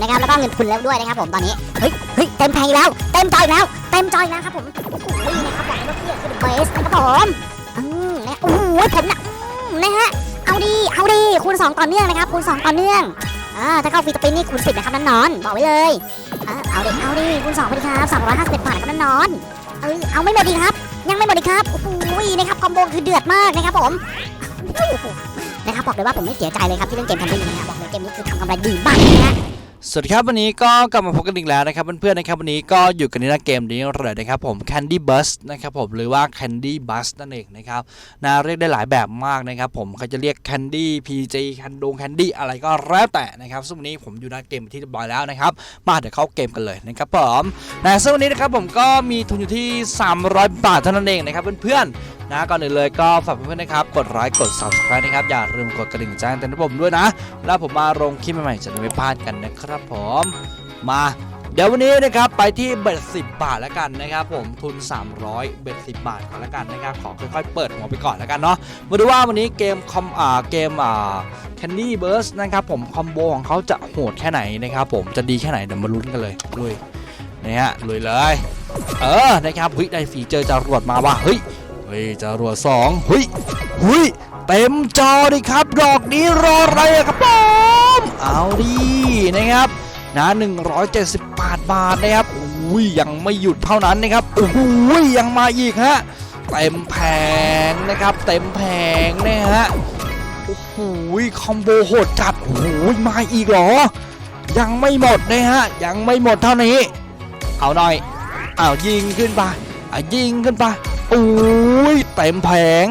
นะครับแล้วก็เงินทุนแล้วด้วยนะครับผมตอนนี้เฮ้ยเฮ้ยเต็มแพงอีกแล้วเต็มจอยอีกแล้วเต็มจอยแล้วครับผมโอ้โหนะครับบอกเลยว่าเพื่อนคือเบสนะครับผมอืมนะโอ้โหผมนะนะฮะเอาดีเอาดีคูณสองต่อเนื่องนะครับคูณสองต่อเนื่องอ่าถ้าเข้าฟรีสปินนี่คูณสิบนะครับนั่นนอนบอกไว้เลยอ่าเอาดิเอาดิคูณสองไปดิครับสามร้อยห้าสิบาทครับนั่นนอนเอ้ยเอาไม่หมดดีครับ ยังไม่หมดอีครับโอ้โหนะครับคอมโบคือเดือดมากนะครับผมนะครับบอกเลยว่าผมไม่เสียใจเลยครับที่เล่นเกมแคนดี้นะฮะบอกเลยเกมนี้คือทำกำไรดีมากนะฮะ สวัสดีครับวันนี้ก็กลับมาพบกันอีกแล้วนะครับเพื่อนๆนะครับวันนี้ก็อยู่กันในหน้าเกมนี้เลยนะครับผม Candy Bus นะครับผมหรือว่า Candy Bus นั่นเองนะครับนะเรียกได้หลายแบบมากนะครับผมเขาจะเรียก Candy PG คันดง Candy อะไรก็แล้วแต่นะครับซึ่งวันนี้ผมอยู่หน้าเกมที่เรียบร้อยแล้วนะครับมาเดี๋ยวเข้าเกมกันเลยนะครับผมนะซึ่งวันนี้นะครับผมก็มีทุนอยู่ที่ 300 บาทเท่านั้นเองนะครับเพื่อนๆ นะก่อนอื่นเลยก็ฝากเพื่อนๆนะครับ กดไลค์กด subscribe นะครับ อย่าลืมกดกระดิ่งแจ้งเตือนผมด้วยนะ แล้วผมมาลงคลิปใหม่ๆจะไม่พลาดกันนะครับผมมาเดี๋ยววันนี้นะครับไปที่เบ็ดสิบาทแล้วกันนะครับ ผมทุน 300 เบ็ดสิบาทก่อนแล้วกันนะครับขอค่อยๆ เปิดหัวไปก่อนแล้วกันเนาะมาดูว่าวันนี้เกมคอมอ่าเกมอ่า Candy Burst นะครับผมคอมโบของเขาจะโหดแค่ไหนนะครับผมจะดีแค่ไหนเดี๋ยวมาลุ้นกันเลยลุยนะฮะลุยเลย เออนะครับเฮ้ยได้ฟีเจอร์จรวดมาว่ะเฮ้ย เฮ้ยจรวดสองเฮ้ยเฮ้ยเต็มจอดิครับ ดอกนี้รออะไรอะครับผมเอาดีนะครับนะ178 บาทนะครับอุ้ยยังไม่หยุดเท่านั้นนะครับโอ้โหยังมาอีกฮะเต็มแผงนะครับ เต็มแผงนะฮะโอ้โหคอมโบโหดจัดโอ้โหมาอีกเหรอ ยังไม่หมดนะฮะยังไม่หมดเท่านี้ เอาหน่อยเอายิงขึ้นไปอะยิงขึ้นไป อ้ยเต็มแผง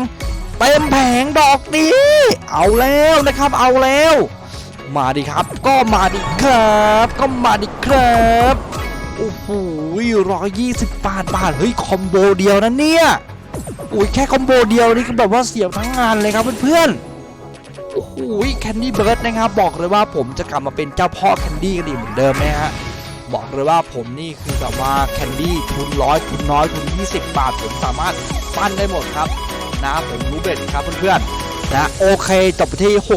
เต็มแผงดอกนี้ เอาแล้วนะครับ เอาแล้ว มาดิครับ ก็มาดิครับ ก็มาดิครับโอ้โหร้อยยี่สิบบาทบาทเฮ้ยคอมโบเดียวนะเนี่ยอุ้ยแค่คอมโบเดียวนี่คือแบบว่าเสียทั้งงานเลยครับเพื่อนๆโอ้โหแคนดี้เบิร์ดนะครับ บอกเลยว่าผมจะกลับมาเป็นเจ้าพ่อแคนดี้กันอีกเหมือนเดิมนะฮะ บอกเลยว่าผมนี่คือแบบว่าแคนดี้ทุนร้อยทุนน้อยทุน 20 บาท ผมสามารถปั้นได้หมดครับ นะผมรู้เบ็ดครับเพื่อนๆนะโอเคจบไปที่ 664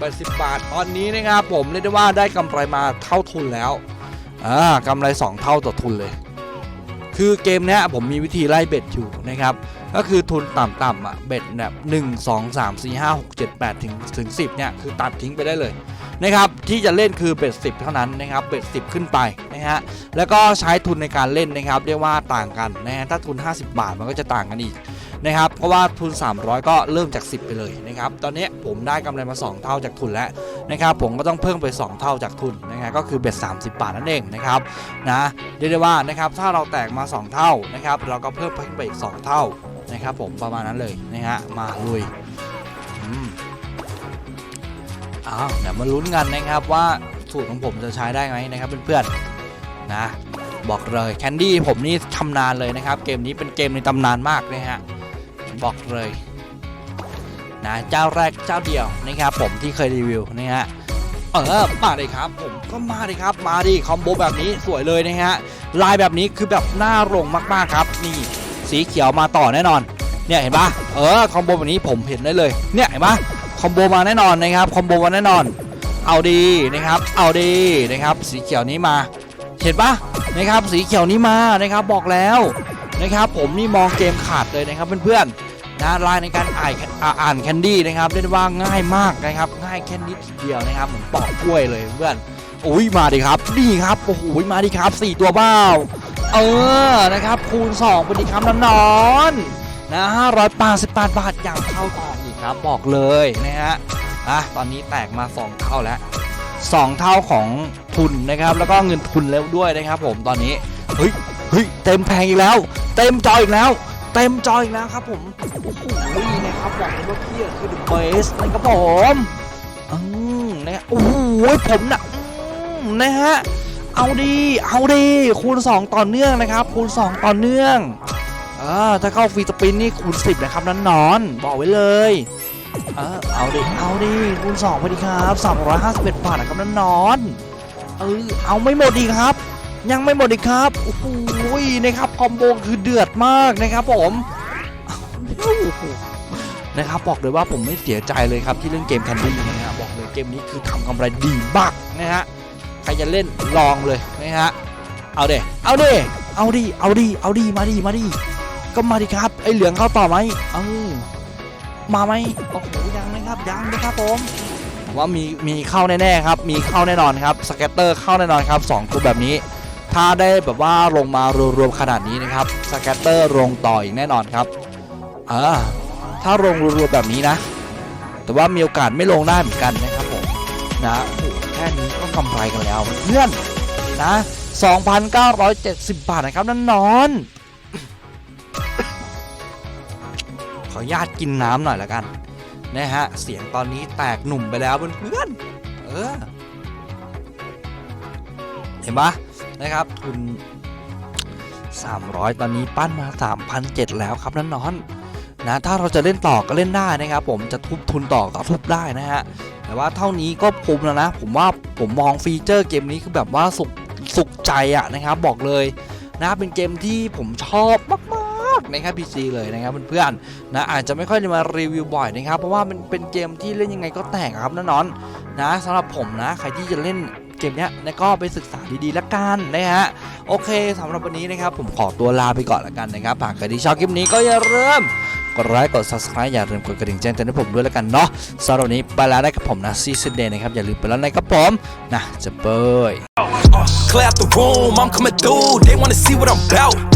บาท10 บาทตอนนี้นะครับผมเรียกได้ว่าได้กำไรมาเท่าทุนแล้วอ่ากำไร 2 เท่าต่อทุนเลยคือเกมเนี้ยผมมีวิธีไล่เบ็ดอยู่นะครับ ก็คือทุนต่ำๆอะเบ็ดแบบ1 2 3 4 5 6 7 8ถึงถึง10เนี่ย คือตัดทิ้งไปได้เลย นะครับที่จะเล่นคือเบ็ด10เท่านั้นนะครับเบ็ด10ขึ้นไปนะฮะแล้วก็ใช้ทุนในการเล่นนะครับเรียกว่าต่างกันนะฮะถ้าทุน 50 บาทมันก็จะต่างกันอีกนะครับเพราะว่าทุน 300 ก็เริ่มจาก 10 ไปเลยนะครับตอนนี้ผมได้กำไรมา 2 เท่าจากทุนแล้วนะครับผมก็ต้องเพิ่มไป 2 เท่าจากทุนนะครับก็คือเบ็ด30 บาทนั่นเองนะครับนะเรียกได้ว่านะครับถ้าเราแตกมา 2 เท่านะครับเราก็เพิ่มไปอีก 2 เท่านะครับผมประมาณนั้นเลยนะฮะมาลุยอืม อ้าวเดี๋ยวมาลุ้นกันนะครับว่าสูตรของผมจะใช้ได้ไหมนะครับเพื่อนๆนะบอกเลยแคนดี้ผมนี่ชำนาญเลยนะครับ เกมนี้เป็นเกมในตำนานมากนะฮะบอกเลยนะเจ้าแรกเจ้าเดียวนะครับผมที่เคยรีวิวนะฮะเออมาเลยครับ ผมก็มาเลยครับ มาดิคอมโบแบบนี้สวยเลยนะฮะลายแบบนี้คือแบบน่าลงมากๆครับ นี่สีเขียวมาต่อแน่นอน เนี่ยเห็นปะเออคอมโบแบบนี้ผมเห็นได้เลยเนี่ยเห็นปะ อมโบมาแน่นอนนะครับคอมโบมาแน่นอน เอาดีนะครับ เอาดีนะครับ สีเขียวนี้มาเห็นปะนะครับ สีเขียวนี้มานะครับบอกแล้วนะครับ ผมนี่มองเกมขาดเลยนะครับเพื่อนๆนะลายในการอ่านอ่านแคนดี้นะครับเรียกว่าง่ายมากนะครับ ง่ายแค่นิดเดียวนะครับเหมือนปอกกล้วยเลยเพื่อนอุ้ยมาดิครับนี่ครับโอ้โหมาดิครับสี่ตัวเบ้าเออนะครับคูณ2ไปดิครับน้ำนอนนะห้าร้อยแปดสิบแปดบาทอย่างเข้าต่อ ครับบอกเลยนะฮะอะตอนนี้แตกมา 2 เท่าแล้ว 2 เท่าของทุนนะครับ แล้วก็เงินทุนแล้วด้วยนะครับ ผมตอนนี้เฮ้ยเฮ้ยเต็มแพงอีกแล้ว เต็มจออีกแล้ว เต็มจออีกแล้วครับผมโอ้โหนะครับบอกเลยว่าพี่คือ the best นะครับผมอืมนะฮะโอ้โหผมนะอืมนะฮะเอาดี เอาดี คูณ 2 ต่อเนื่องนะครับ คูณ 2 ต่อเนื่อง อ่าถ้าเข้าฟรีสปินนี่คูณ10นะครับนั้นนอน บอกไว้เลยเออเอาดิ เอาดิคูณสองพอดีครับ351บาทนะครับนั่นนอนเออเอาไม่หมดอีกครับ ยังไม่หมดอีกครับโอ้โหนะครับคอมโบคือเดือดมากนะครับผมนะครับบอกเลยว่าผมไม่เสียใจเลยครับที่เล่นเกมแคนดี้นะครับบอกเลยเกมนี้คือทำกำไรดีมากนะฮะใครจะเล่นลองเลยนะฮะเอาเดเอาเดเอาดิเอาดิเอาดิมาดิมาดิ ก็มาดิครับ ไอเหลืองเข้าต่อไหมเออมาไหมโอ้โหยังนะครับยังนะครับผมว่ามีมีเข้าแน่ๆครับ มีเข้าแน่นอนครับสเก็ตเตอร์เข้าแน่นอนครับสองตัวแบบนี้ ถ้าได้แบบว่าลงมารวมๆขนาดนี้นะครับสเก็ตเตอร์ลงต่ออีกแน่นอนครับเออถ้าลงรวมๆแบบนี้นะ แต่ว่ามีโอกาสไม่ลงได้เหมือนกันนะครับผมนะโอ้แค่นี้ก็กำไรกันแล้วเพื่อนนะ 2,970 บาทนะครับนั่นนอน ออนุญาตกินน้ำหน่อยละกันนะฮะเสียงตอนนี้แตกหนุ่มไปแล้วเพื่อนๆเออเห็นปะนะครับทุน300 ตอนนี้ปั้นมา 3,700 แล้วครับนั่นนอนนะถ้าเราจะเล่นต่อก็เล่นได้นะครับ ผมจะทุบทุนต่อก็ทุบได้นะฮะแต่ว่าเท่านี้ก็คุ้มแล้วนะ ผมว่าผมมองฟีเจอร์เกมนี้คือแบบว่าสุขสุขใจอะนะครับ บอกเลยนะเป็นเกมที่ผมชอบมาก นะครับ PC เลยนะครับเพื่อนๆนะอาจจะไม่ค่อยได้มารีวิวบ่อยนะครับเพราะว่ามันเป็นเกมที่เล่นยังไงก็แตกครับแน่นอนนะสำหรับผมนะใครที่จะเล่นเกมเนี้ยนะก็ไปศึกษาดีๆละกันนะฮะโอเคสำหรับวันนี้นะครับ ผมขอตัวลาไปก่อนละกันนะครับหากใครที่ชอบคลิปนี้ก็อย่าลืมกดไลค์กด subscribe อย่าลืมกดกระดิ่งแจ้งเตือนให้ผมด้วยแล้วกันเนาะสำหรับวันนี้ไปแล้วนะครับผมนะซีซันเดย์นะครับอย่าลืมไปแล้วนะครับผมนะจะเบย Clear out the room, I'm coming through. They wanna see what I'm about.